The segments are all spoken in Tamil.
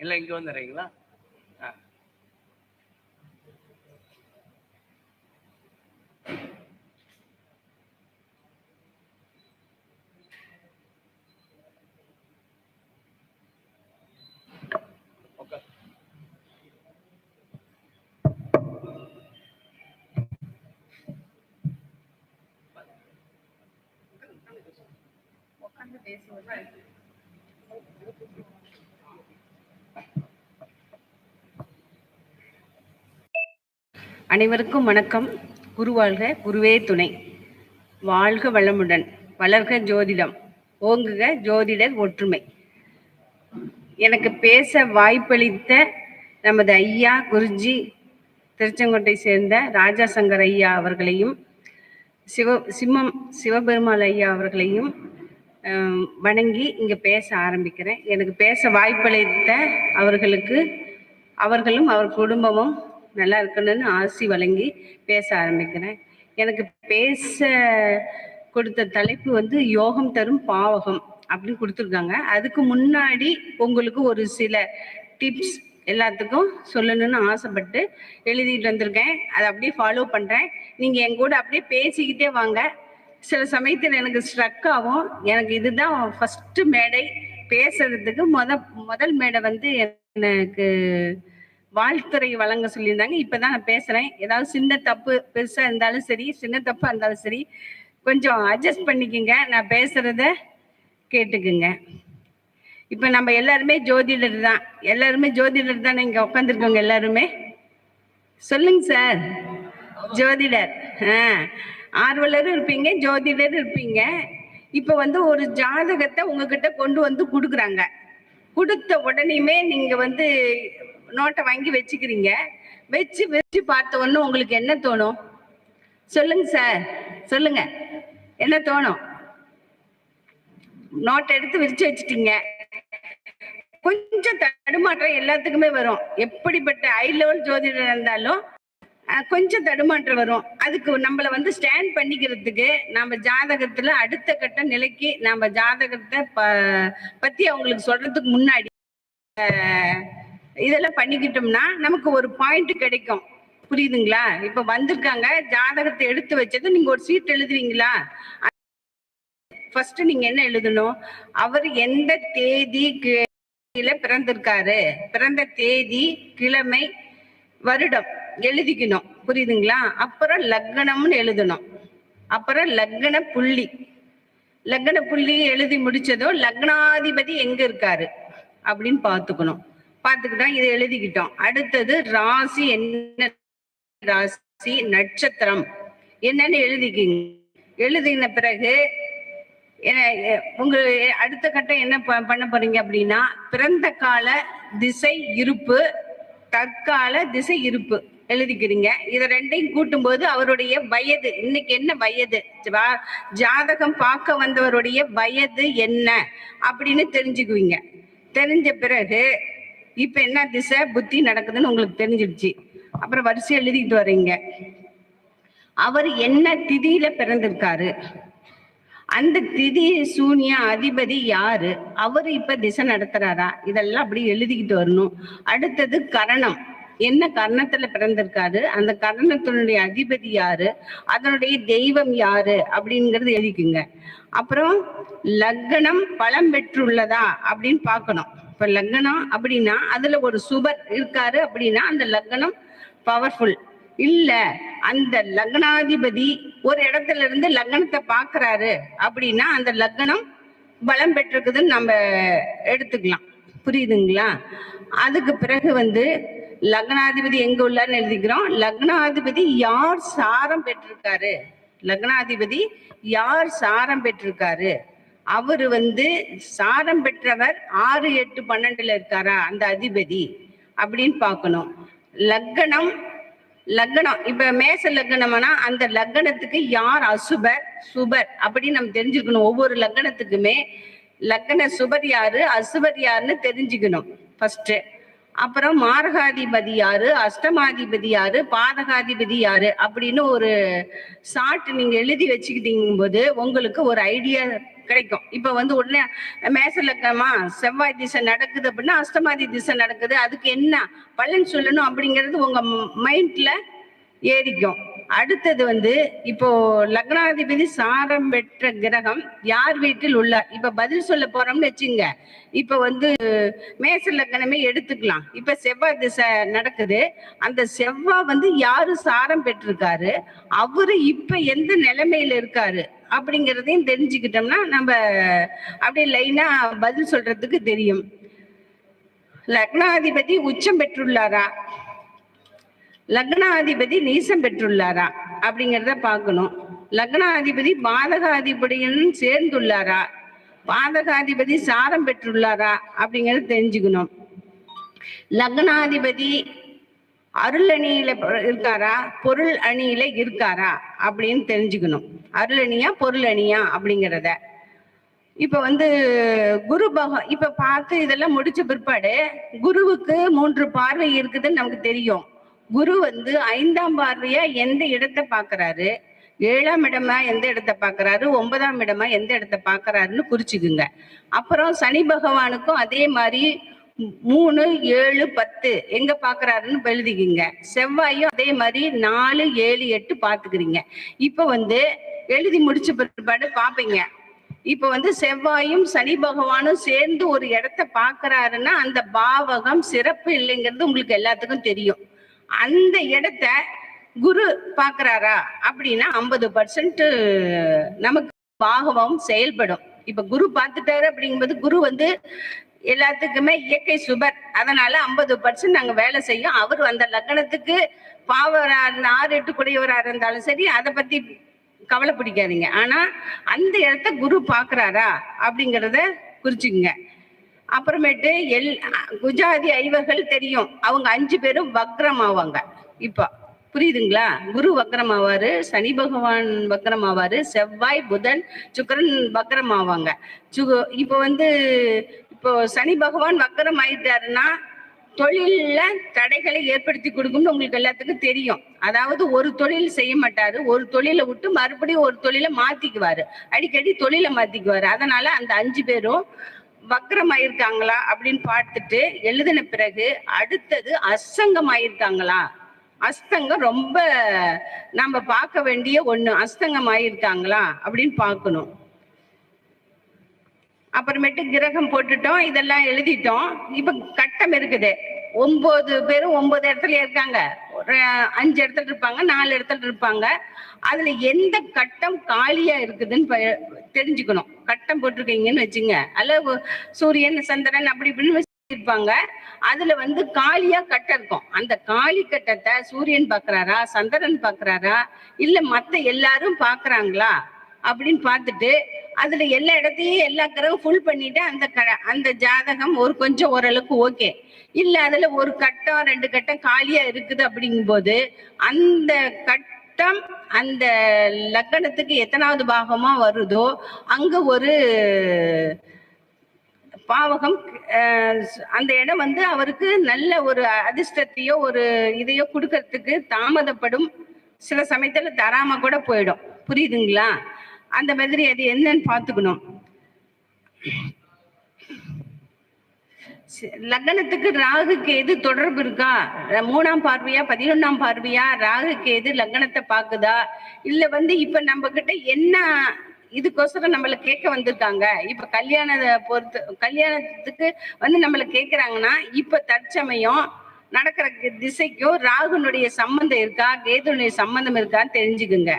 இல்லை இங்கே வந்துடுறீங்களா? ஆ. உட்காந்து பேசுவது அனைவருக்கும் வணக்கம். குருவாழ்க குருவே துணை. வாழ்க வளமுடன். வளர்க ஜோதிடம். ஓங்குக ஜோதிடர் ஒற்றுமை. எனக்கு பேச வாய்ப்பளித்த நமது ஐயா குருஜி திருச்செங்கோட்டை சேர்ந்த ராஜா சங்கர் ஐயா அவர்களையும் சிவ சிம்மம் சிவபெருமாள் ஐயா அவர்களையும் வணங்கி இங்கே பேச ஆரம்பிக்கிறேன். எனக்கு பேச வாய்ப்பளித்த அவர்களுக்கு அவர்களும் அவர் குடும்பமும் நல்லா இருக்கணும்னு ஆசி வழங்கி பேச ஆரம்பிக்கிறேன். எனக்கு பேச கொடுத்த தலைப்பு வந்து யோகம் தரும் பாவகம் அப்படின்னு கொடுத்துருக்காங்க. அதுக்கு முன்னாடி உங்களுக்கு ஒரு சில டிப்ஸ் எல்லாத்துக்கும் சொல்லணும்னு ஆசைப்பட்டு எழுதிட்டு வந்திருக்கேன். அதை அப்படியே ஃபாலோ பண்ணுறேன் நீங்கள் என் கூட அப்படியே பேசிக்கிட்டே வாங்க. சில சமயத்தில் எனக்கு ஸ்ட்ரக் ஆகும். எனக்கு இதுதான் ஃபஸ்ட்டு மேடை பேசுறதுக்கு முத முதல் மேடை வந்து எனக்கு வாழ்த்துறை வழங்க சொல்லியிருந்தாங்க. இப்பதான் நான் பேசுறேன். ஏதாவது சின்ன தப்பு பெருசா இருந்தாலும் சரி சின்ன தப்பா இருந்தாலும் சரி கொஞ்சம் அட்ஜஸ்ட் பண்ணிக்கோங்க. நான் பேசுறத கேட்டுக்குங்க. இப்ப நம்ம எல்லாருமே ஜோதிடர் தான். எல்லாருமே ஜோதிடர் தானே இங்க உட்காந்துருக்கோங்க எல்லாருமே? சொல்லுங்க சார். ஜோதிடர். ஆ. ஆர்வலரும் இருப்பீங்க ஜோதிடர் இருப்பீங்க. இப்ப வந்து ஒரு ஜாதகத்தை உங்ககிட்ட கொண்டு வந்து கொடுக்குறாங்க. கொடுத்த உடனேயுமே நீங்க வந்து நோட்டை வாங்கி வச்சுக்கிறீங்க. வச்சு வச்சு பார்த்த உடனே உங்களுக்கு என்ன தோணும்? சொல்லுங்க சார். சொல்லுங்க. என்ன தோணும்? நோட்டை எடுத்து விரிச்சு வச்சுட்டீங்க. கொஞ்சம் தடுமாற்றம் எல்லாத்துக்குமே வரும். எப்படிப்பட்ட ஹை லெவல் ஜோதிடர் இருந்தாலும் கொஞ்சம் தடுமாற்றம் வரும். அதுக்கு நம்மளை வந்து ஸ்டாண்ட் பண்ணிக்கிறதுக்கு நம்ம ஜாதகத்துல அடுத்த கட்ட நிலைக்கு நம்ம ஜாதகத்தை ப பத்தி அவங்களுக்கு சொல்றதுக்கு முன்னாடி இதெல்லாம் பண்ணிக்கிட்டோம்னா நமக்கு ஒரு பாயிண்ட் கிடைக்கும். புரியுதுங்களா? இப்ப வந்திருக்காங்க ஜாதகத்தை எடுத்து வச்சது நீங்க ஒரு சீட் எழுதுவீங்களா? ஃபர்ஸ்ட் நீங்க என்ன எழுதணும்? அவர் எந்த தேதி கிழமையில பிறந்திருக்காரு? பிறந்த தேதி கிழமை வருடம் எழுதிக்கணும். புரியுதுங்களா? அப்புறம் லக்னம்னு எழுதணும். அப்புறம் லக்ன புள்ளி. லக்ன புள்ளி எழுதி முடிச்சதும் லக்னாதிபதி எங்க இருக்காரு? அப்படின்னு பார்த்துக்கணும். பார்த்துக்கிட்டோம் இதை எழுதிக்கிட்டோம். அடுத்தது ராசி என்ன ராசி? நட்சத்திரம். என்னன்னு எழுதிக்கிங்க எழுதின பிறகு உங்க அடுத்த கட்டம் என்ன ப- பண்ண போறீங்க அப்படின்னா பிறந்த கால திசை இருப்பு தற்கால திசை இருப்பு எழுதிக்கிறீங்க. இதை ரெண்டையும் கூட்டும்போது அவருடைய வயது இன்னைக்கு என்ன வயது? ஜாதகம் பார்க்க வந்தவருடைய வயது என்ன? அப்படின்னு தெரிஞ்சுக்குவீங்க. தெரிஞ்ச பிறகு இப்ப என்ன திசை? புத்தி நடக்குதுன்னு உங்களுக்கு தெரிஞ்சிடுச்சு. அப்புறம் வரிசை எழுதிட்டு வர்றீங்க. அவர் என்ன திதியில பிறந்திருக்காரு? அந்த திதி சூனிய அதிபதி யாரு? அவர் இப்ப திசை நடத்துறாரா? இதெல்லாம் அப்படி எழுதிக்கிட்டு வரணும். அடுத்தது கரணம். என்ன கர்ணத்துல பிறந்திருக்காரு? அந்த கர்ணத்தினுடைய அதிபதி யாரு? அதனுடைய தெய்வம் யாரு? அப்படிங்கறது எழுதிக்குங்க. அப்புறம் லக்னம் பலம் பெற்றுள்ளதா அப்படின்னு பார்க்கணும். இப்ப லக்னம் அப்படின்னா அதுல ஒரு சுபர் இருக்காரு அப்படின்னா அந்த லக்னம் பவர்ஃபுல் இல்ல அந்த லக்னாதிபதி ஒரு இடத்துல இருந்து லக்னத்தை பாக்குறாரு அப்படின்னா அந்த லக்னம் பலம் பெற்றிருக்குதுன்னு நம்ம எடுத்துக்கலாம். புரியுதுங்களா? அதுக்கு பிறகு வந்து லக்னாதிபதி எங்க உள்ளார்னு எழுதிக்கிறோம். லக்னாதிபதி யார் சாரம் பெற்றிருக்காரு? லக்னாதிபதி யார் சாரம் பெற்றிருக்காரு? அவர் வந்து சாரம் பெற்றவர் ஆறு எட்டு பன்னெண்டுல இருக்காரா? அந்த அதிபதி அப்படின்னு பார்க்கணும். லக்னம் லக்னம். இப்ப மேச லக்னம்னா அந்த லக்னத்துக்கு யார் அசுபர்? சுபர் அப்படின்னு நம்ம தெரிஞ்சுக்கணும். ஒவ்வொரு லக்னத்துக்குமே லக்ன சுபர் யாரு? அசுபர் யாருன்னு தெரிஞ்சுக்கணும் ஃபர்ஸ்ட் அப்புறம் மாரகாதிபதி யாரு? அஷ்டமாதிபதி யாரு? பாதகாதிபதி யாரு? அப்படின்னு ஒரு ஷார்ட் நீங்க எழுதி வச்சுக்கிட்டீங்க போது உங்களுக்கு ஒரு ஐடியா கிடைக்கும். இப்ப வந்து உடனே மேசலக்கமா செவ்வாய் திசை நடக்குது அப்படின்னா அஷ்டமாதி திசை நடக்குது. அதுக்கு என்ன பலன் சொல்லணும் அப்படிங்கிறது உங்க மைண்ட்ல ஏறிக்கும். அடுத்தது வந்து இப்போ லக்னாதிபதி சாரம் பெற்ற கிரகம் யார் வீட்டில் உள்ளார்? இப்ப பதில் சொல்ல போறோம்னு வச்சுங்க. இப்ப வந்து மேச லக்னமே எடுத்துக்கலாம். இப்ப செவ்வாய் திசை நடக்குது. அந்த செவ்வாய் வந்து யாரு சாரம் பெற்றிருக்காரு? அவரு இப்ப எந்த நிலைமையில இருக்காரு? அப்படிங்கிறதையும் தெரிஞ்சுக்கிட்டோம்னா நம்ம அப்படியே லைனா பதில் சொல்றதுக்கு தெரியும். லக்னாதிபதி உச்சம் பெற்றுள்ளாரா? லக்னாதிபதி நீசம் பெற்றுள்ளாரா? அப்படிங்கிறத பார்க்கணும். லக்னாதிபதி பாதகாதிபதியும் சேர்ந்துள்ளாரா? பாதகாதிபதி சாரம் பெற்றுள்ளாரா? அப்படிங்கறத தெரிஞ்சுக்கணும். லக்னாதிபதி அருள் அணியில இருக்காரா? பொருள் அணியில இருக்காரா? அப்படின்னு தெரிஞ்சுக்கணும். அருள் அணியா பொருள் அணியா அப்படிங்கிறத. இப்ப வந்து குரு பக இப்ப பார்த்து இதெல்லாம் முடிச்ச பிற்பாடு குருவுக்கு மூன்று பார்வை இருக்குதுன்னு நமக்கு தெரியும். குரு வந்து ஐந்தாம் பார்வையா எந்த இடத்தை பாக்குறாரு? ஏழாம் இடமா எந்த இடத்த பாக்குறாரு? ஒன்பதாம் இடமா எந்த இடத்த பாக்குறாருன்னு குறிச்சுக்குங்க. அப்புறம் சனி பகவானுக்கும் அதே மாதிரி மூணு ஏழு பத்து எங்க பாக்குறாருன்னு எழுதிக்கிங்க. செவ்வாயும் அதே மாதிரி நாலு ஏழு எட்டு பாத்துக்கிறீங்க. இப்ப வந்து எழுதி முடிச்ச பிற்பாடு பாப்பீங்க. இப்ப வந்து செவ்வாயும் சனி பகவானும் சேர்ந்து ஒரு இடத்த பாக்குறாருன்னா அந்த பாவகம் சிறப்பு இல்லைங்கிறது உங்களுக்கு எல்லாத்துக்கும் தெரியும். அந்த இடத்த குரு பாக்குறாரா அப்படின்னா ஐம்பது பர்சன்ட் நமக்கு பாகவம் செயல்படும். இப்ப குரு பார்த்துட்டாரு அப்படிங்கும்போது குரு வந்து எல்லாத்துக்குமே இயற்கை சுபர். அதனால ஐம்பது பர்சன்ட் நாங்க வேலை செய்யும். அவர் அந்த லக்னத்துக்கு பாவரா ஆறு எட்டு குடையவரா இருந்தாலும் சரி அதை பத்தி கவலை பிடிக்காதீங்க ஆனா அந்த இடத்த குரு பாக்குறாரா அப்படிங்கிறத குறிச்சுக்குங்க. அப்புறமேட்டு எல் குஜாதி ஐவர்கள் தெரியும். அவங்க அஞ்சு பேரும் வக்ரம் ஆவாங்க இப்போ புரியுதுங்களா? குரு வக்ரம் ஆவாரு சனி பகவான் வக்ரம் ஆவாரு செவ்வாய் புதன் சுக்கரன் வக்ரம் ஆவாங்க சு இப்போ வந்து இப்போ சனி பகவான் வக்ரம் ஆயிட்டாருன்னா தொழில்ல தடைகளை ஏற்படுத்தி கொடுக்கும்னு உங்களுக்கு எல்லாத்துக்கும் தெரியும். அதாவது ஒரு தொழில் செய்ய மாட்டாரு. ஒரு தொழிலை விட்டு மறுபடியும் ஒரு தொழிலை மாத்திக்குவாரு. அடிக்கடி தொழிலை மாத்திக்குவாரு. அதனால அந்த அஞ்சு பேரும் வக்ரமாயிருக்காங்களா அப்படின்னு பார்த்துட்டு எழுதின பிறகு அடுத்தது அஸ்தங்கம் அஸ்தங்கம் ரொம்ப நம்ம பார்க்க வேண்டிய ஒண்ணு அஸ்தங்கம் ஆயிருக்காங்களா அப்படின்னு பார்க்கணும். அப்புறமேட்டு கிரகம் போட்டுட்டோம் இதெல்லாம் எழுதிட்டோம். இப்ப கட்டம் இருக்குது. ஒன்பது பேரும் ஒன்பது இடத்துல இருக்காங்க. அஞ்சு இடத்துல இருப்பாங்க நாலு இடத்துல இருப்பாங்க. அதுல எந்த கட்டம் காலியா இருக்குதுன்னு ப- தெரிஞ்சுக்கணும். கட்டம் போட்டிருக்கீங்கன்னு வச்சுங்க. அல்ல சூரியன் சந்திரன் அப்படி இப்படின்னு இருப்பாங்க அதுல வந்து காலியா கட்டம் இருக்கும். அந்த காலி கட்டத்தை சூரியன் பாக்குறாரா சந்திரன் பாக்குறாரா இல்ல மத்த எல்லாரும் பாக்குறாங்களா அப்படின்னு பார்த்துட்டு அதுல எல்லா இடத்தையும் எல்லா கிரகம் ஃபுல் பண்ணிட்டு அந்த க- அந்த ஜாதகம் ஒரு கொஞ்சம் ஓரளவுக்கு ஓகே இல்ல அதுல ஒரு கட்டம் ரெண்டு கட்டம் காலியா இருக்குது அப்படிங்கும்போது அந்த கட்டம் அந்த லக்கணத்துக்கு எத்தனாவது பாகமா வருதோ அங்க ஒரு பாவகம் அந்த இடம் வந்து அவருக்கு நல்ல ஒரு அதிர்ஷ்டத்தையோ ஒரு இதையோ கொடுக்கறதுக்கு தாமதப்படும். சில சமயத்துல தராம கூட போயிடும். புரியுதுங்களா? அந்த மாதிரி அது என்னன்னு பாத்துக்கணும் லக்னத்துக்கு ராகு கேது தொடர்பு இருக்கா? மூணாம் பார்வையா பதினொன்னாம் பார்வையா? ராகு கேது லக்னத்தை பாக்குதா இல்ல வந்து இப்ப நம்ம கிட்ட என்ன இதுக்கோசரம் நம்மள கேட்க வந்திருக்காங்க? இப்ப கல்யாண பொறுத்து கல்யாணத்துக்கு வந்து நம்மள கேக்குறாங்கன்னா இப்ப தற்சமயம் நடக்கிற திசைக்கும் ராகுனுடைய சம்பந்தம் இருக்கா? கேதுனுடைய சம்பந்தம் இருக்கான்னு தெரிஞ்சுக்குங்க.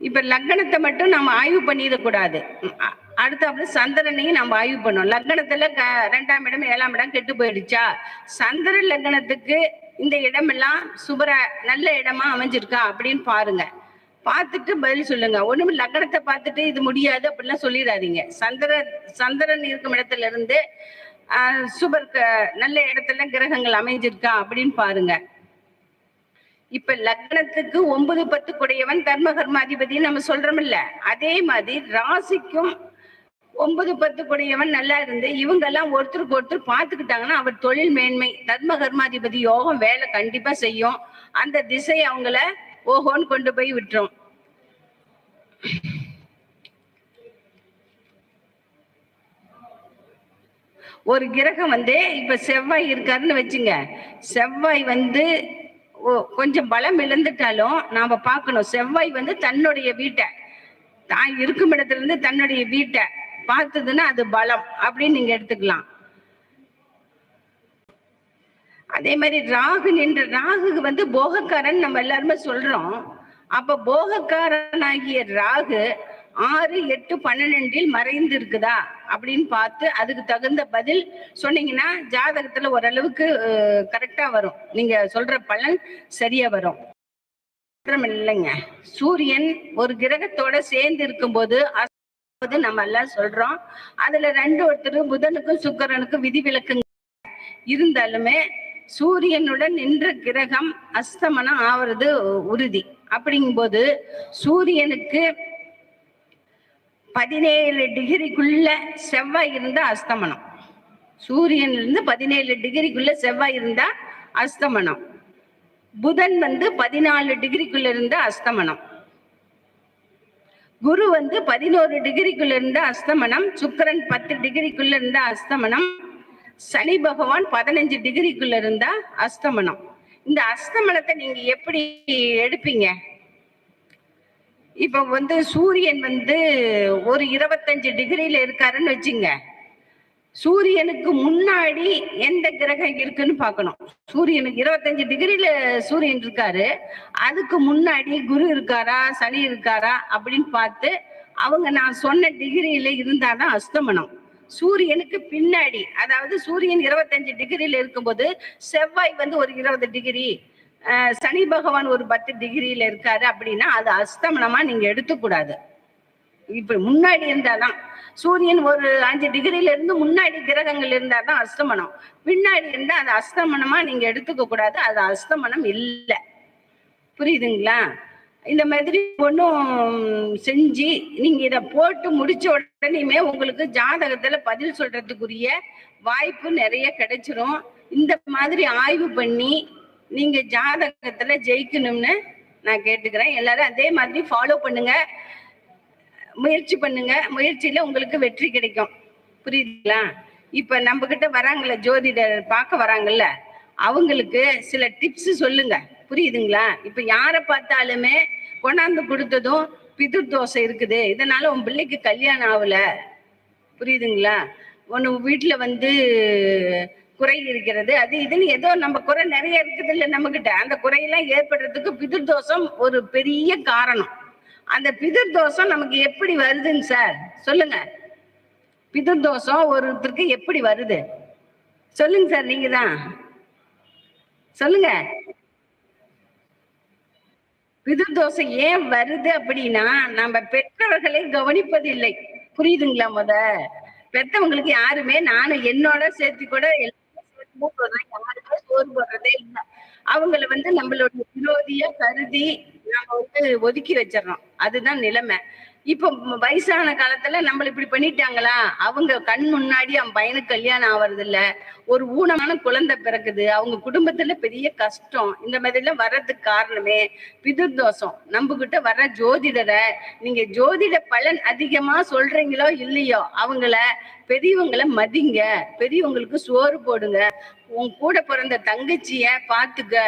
இப்ப லக்னத்தை மட்டும் நம்ம ஆய்வு பண்ணிடக்கூடாது அ- அடுத்தாப்புல சந்திரனையும் நம்ம ஆய்வு பண்ணோம் லக்னத்துல க- ரெண்டாம் இடம் ஏழாம் இடம் கெட்டு போயிடுச்சா? சந்திர லக்னத்துக்கு இந்த இடமெல்லாம் சுபர நல்ல இடமா அமைஞ்சிருக்கா அப்படின்னு பாருங்க. பார்த்துட்டு பதில் சொல்லுங்க. ஒண்ணும் லக்னத்தை பார்த்துட்டு இது முடியாது அப்படிலாம் சொல்லிடாதீங்க. சந்திர சந்திரன் இருக்கும் இடத்துல இருந்து ஆஹ், சுபர் நல்ல இடத்துல கிரகங்கள் அமைஞ்சிருக்கா அப்படின்னு பாருங்க. இப்ப லக்னத்துக்கு ஒன்பது பத்து குடையவன் தர்ம கர்மாதிபதி நம்ம சொல்றோம்ல அதே மாதிரி ராசிக்கும் ஒன்பது பத்து கூடியவன் நல்லா இருந்து இவங்க எல்லாம் ஒருத்தருக்கு ஒருத்தர் பார்த்துக்கிட்டாங்கன்னா அவர் தொழில் மேன்மை தர்ம கர்மாதிபதி யோகம் வேலை கண்டிப்பா செய்யும். அந்த திசை அவங்கள ஓஹோன்னு கொண்டு போய் விட்டுரும். ஒரு கிரகம் வந்து இப்ப செவ்வாய் இருக்காருன்னு வச்சுங்க செவ்வாய் வந்து கொஞ்சம் பலம் இழந்துட்டாலும் நாம பார்க்கணும். செவ்வாய் வந்து தன்னுடைய வீட்டை. தான் இருக்கும் இடத்துல இருந்து தன்னுடைய வீட்டை பார்த்ததுன்னா அது பலம் அப்படின்னு நீங்க எடுத்துக்கலாம். அதே மாதிரி ராகு நின்ற ராகுக்கு வந்து போகக்காரன் நம்ம எல்லாருமே சொல்றோம். அப்ப போகக்காரனாகிய ராகு ஆறு எட்டு பன்னிரெண்டில் மறைந்து இருக்குதா அப்படின்னு பார்த்து அதுக்கு தகுந்த பதில் சொன்னீங்கன்னா ஜாதகத்துல ஓரளவுக்கு கரெக்டா வரும். நீங்க சொல்ற பலன் சரியா வரும். மாத்திரம் இல்லைங்க சூரியன் ஒரு கிரகத்தோட சேர்ந்து இருக்கும்போது அது நம்ம எல்லாம் சொல்றோம். அதுல ரெண்டு ஒருத்தர் புதனுக்கும் சுக்கரனுக்கும் விதிவிலக்கு இருந்தாலுமே சூரியனுடன் நின்ற கிரகம் அஸ்தமனம் ஆவறது உறுதி. அப்படிங்கும்போது சூரியனுக்கு பதினேழு டிகிரிக்குள்ள செவ்வாய் இருந்தா அஸ்தமனம். சூரியன்ல இருந்து பதினேழு டிகிரிக்குள்ள செவ்வாய் இருந்தா அஸ்தமனம். புதன் வந்து பதினாலு டிகிரிக்குள்ள இருந்த அஸ்தமனம். குரு வந்து பதினோரு டிகிரிக்குள்ள இருந்த அஸ்தமனம். சுக்கிரன் பத்து டிகிரிக்குள்ள இருந்தா அஸ்தமனம். சனி பகவான் பதினஞ்சு டிகிரிக்குள்ள இருந்தா அஸ்தமனம். இந்த அஸ்தமனத்தை நீங்க எப்படி எடுப்பீங்க? இப்ப வந்து சூரியன் வந்து ஒரு இருபத்தஞ்சு டிகிரியில இருக்காருன்னு வச்சுங்க. சூரியனுக்கு முன்னாடி எந்த கிரகம் இருக்குன்னு பார்க்கணும். சூரியனுக்கு இருபத்தஞ்சு டிகிரியில சூரியன் இருக்காரு. அதுக்கு முன்னாடி குரு இருக்காரா சனி இருக்காரா அப்படின்னு பார்த்து அவங்க நான் சொன்ன டிகிரியில இருந்தாதான் அஸ்தமனம். சூரியனுக்கு பின்னாடி அதாவது சூரியன் இருபத்தஞ்சு டிகிரியில இருக்கும்போது செவ்வாய் வந்து ஒரு இருபது டிகிரி சனி பகவான் ஒரு பத்து டிகிரியில இருக்காரு அப்படின்னா அது அஸ்தமனமா நீங்க எடுத்துக்கூடாது இப்ப முன்னாடி இருந்தாதான் சூரியன் ஒரு அஞ்சு டிகிரில இருந்து முன்னாடி கிரகங்கள் இருந்தாதான் அஸ்தமனம். பின்னாடி இருந்தா அது அஸ்தமனமா நீங்க எடுத்துக்க கூடாது அது அஸ்தமனம் இல்லை. புரியுதுங்களா? இந்த மாதிரி ஒன்றும் செஞ்சு நீங்க இத போட்டு முடிச்ச உடனேயுமே உங்களுக்கு ஜாதகத்துல பதில் சொல்றதுக்குரிய வாய்ப்பு நிறைய கிடைச்சிரும். இந்த மாதிரி ஆய்வு பண்ணி நீங்க ஜாதகத்துல ஜெயிக்கணும்னு நான் கேட்டுக்கிறேன். எல்லாரும் அதே மாதிரி ஃபாலோ பண்ணுங்க. முயற்சி பண்ணுங்க. முயற்சியில உங்களுக்கு வெற்றி கிடைக்கும். புரியுதுங்களா? இப்ப நம்ம கிட்ட வராங்கல்ல ஜோதிடர் பார்க்க வராங்கல்ல அவங்களுக்கு சில டிப்ஸ் சொல்லுங்க. புரியுதுங்களா? இப்ப யாரை பார்த்தாலுமே கொண்டாந்து கொடுத்ததும் பிதுர் தோசை இருக்குது. இதனால உன் பிள்ளைக்கு கல்யாணம் ஆகல. புரியுதுங்களா? ஒன்று வீட்டுல வந்து குறை இருக்கிறது. அது இதுன்னு ஏதோ நம்ம குறை நிறைய இருக்குது இல்லை நம்ம கிட்ட அந்த குறையெல்லாம் ஏற்படுறதுக்கு பிதிர்தோஷம் ஒரு பெரிய காரணம். அந்த பிதிர்தோஷம் நமக்கு எப்படி வருதுங்க சார் சொல்லுங்க. பிதிர்தோஷம் ஒருத்தருக்கு எப்படி வருது? சொல்லுங்க சார் நீங்க தான். சொல்லுங்க. பிதுர் ஏன் வருது அப்படின்னா நம்ம பெற்றவர்களை கவனிப்பதில்லை. புரியுதுங்களா முத? பெத்தவங்களுக்கு யாருமே நானும் என்னோட சேர்த்து கூட யாருமே சோறு போடுறதே இல்லை. அவங்கள வந்து நம்மளோட விரோதியா கருதி நம்ம வந்து ஒதுக்கி வச்சிடறோம். அதுதான் நிலைமை. இப்போ வயசான காலத்துல நம்மள இப்படி பண்ணிட்டாங்களா? அவங்க கண் முன்னாடி அவன் பையனுக்கு கல்யாணம் ஆவறது இல்ல ஒரு ஊனமான குழந்தை பிறக்குது. அவங்க குடும்பத்துல பெரிய கஷ்டம். இந்த மாதிரி எல்லாம் வர்றதுக்கு காரணமே பிதுர்தோஷம். நம்ம கிட்ட வர்ற ஜோதிடரை நீங்க ஜோதிட பலன் அதிகமா சொல்றீங்களோ இல்லையோ அவங்கள பெரியவங்களை மதிங்க. பெரியவங்களுக்கு சோறு போடுங்க. உன் கூட பிறந்த தங்கச்சிய பாத்துக்க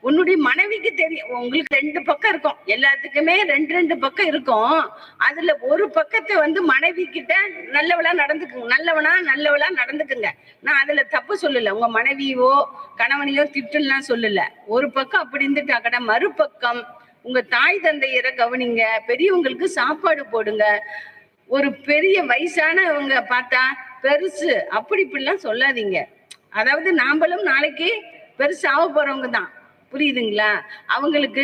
உன்னுடைய மனைவிக்கு தெரியும் உங்களுக்கு ரெண்டு பக்கம் இருக்கும். எல்லாத்துக்குமே ரெண்டு ரெண்டு பக்கம் இருக்கும். அதுல ஒரு பக்கத்தை வந்து மனைவி கிட்ட நல்லவளா நடந்துக்குங்க நல்லவனா நல்லவளா நடந்துக்குங்க. நான் அதுல தப்பு சொல்லல. உங்க மனைவியோ கணவனையோ திட்டுலாம் சொல்லல. ஒரு பக்கம் அப்படி இருந்துட்டா மறுபக்கம் உங்க தாய் தந்தையரை கவனிங்க. பெரியவங்களுக்கு சாப்பாடு போடுங்க. ஒரு பெரிய வயசானவங்க பார்த்தா பெருசு. அப்படி இப்படிலாம் சொல்லாதீங்க. அதாவது நாம்பளும் நாளைக்கு பெருசு ஆக போறவங்க தான். புரியுதுங்களா? அவங்களுக்கு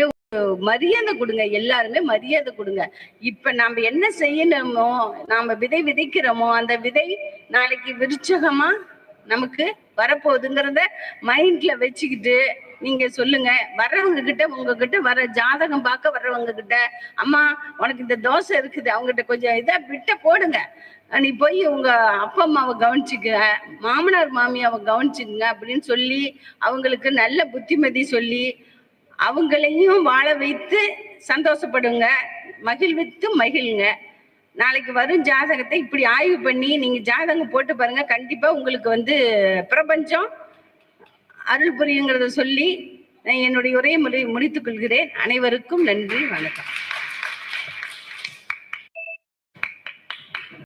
மரியாதை கொடுங்க. எல்லாருமே மரியாதை கொடுங்க. இப்ப நாம என்ன செய்யணுமோ நாம விதை விதைக்கிறோமோ அந்த விதை நாளைக்கு விருச்சகமா நமக்கு வரப்போகுதுங்கிறத மைண்ட்ல வச்சுக்கிட்டு நீங்க சொல்லுங்க. வர்றவங்க கிட்ட உங்ககிட்ட வர ஜாதகம் பார்க்க வர்றவங்க கிட்ட அம்மா உனக்கு இந்த தோசை இருக்குது. அவங்ககிட்ட கொஞ்சம் இதா விட்ட போடுங்க. நீ போய் உங்க அப்பா அம்மாவை கவனிச்சுக்க. மாமனார் மாமியாவை கவனிச்சுக்குங்க அப்படின்னு சொல்லி அவங்களுக்கு நல்ல புத்திமதி சொல்லி அவங்களையும் வாழ வைத்து சந்தோஷப்படுங்க. மகிழ்வித்து மகிழுங்க. நாளைக்கு வரும் ஜாதகத்தை இப்படி ஆய்வு பண்ணி நீங்க ஜாதகம் போட்டு பாருங்க. கண்டிப்பா உங்களுக்கு வந்து பிரபஞ்சம் அருள் புரியுங்கிறத சொல்லி என்னுடைய உரையை முடி முடித்துக் கொள்கிறேன். அனைவருக்கும் நன்றி வணக்கம்.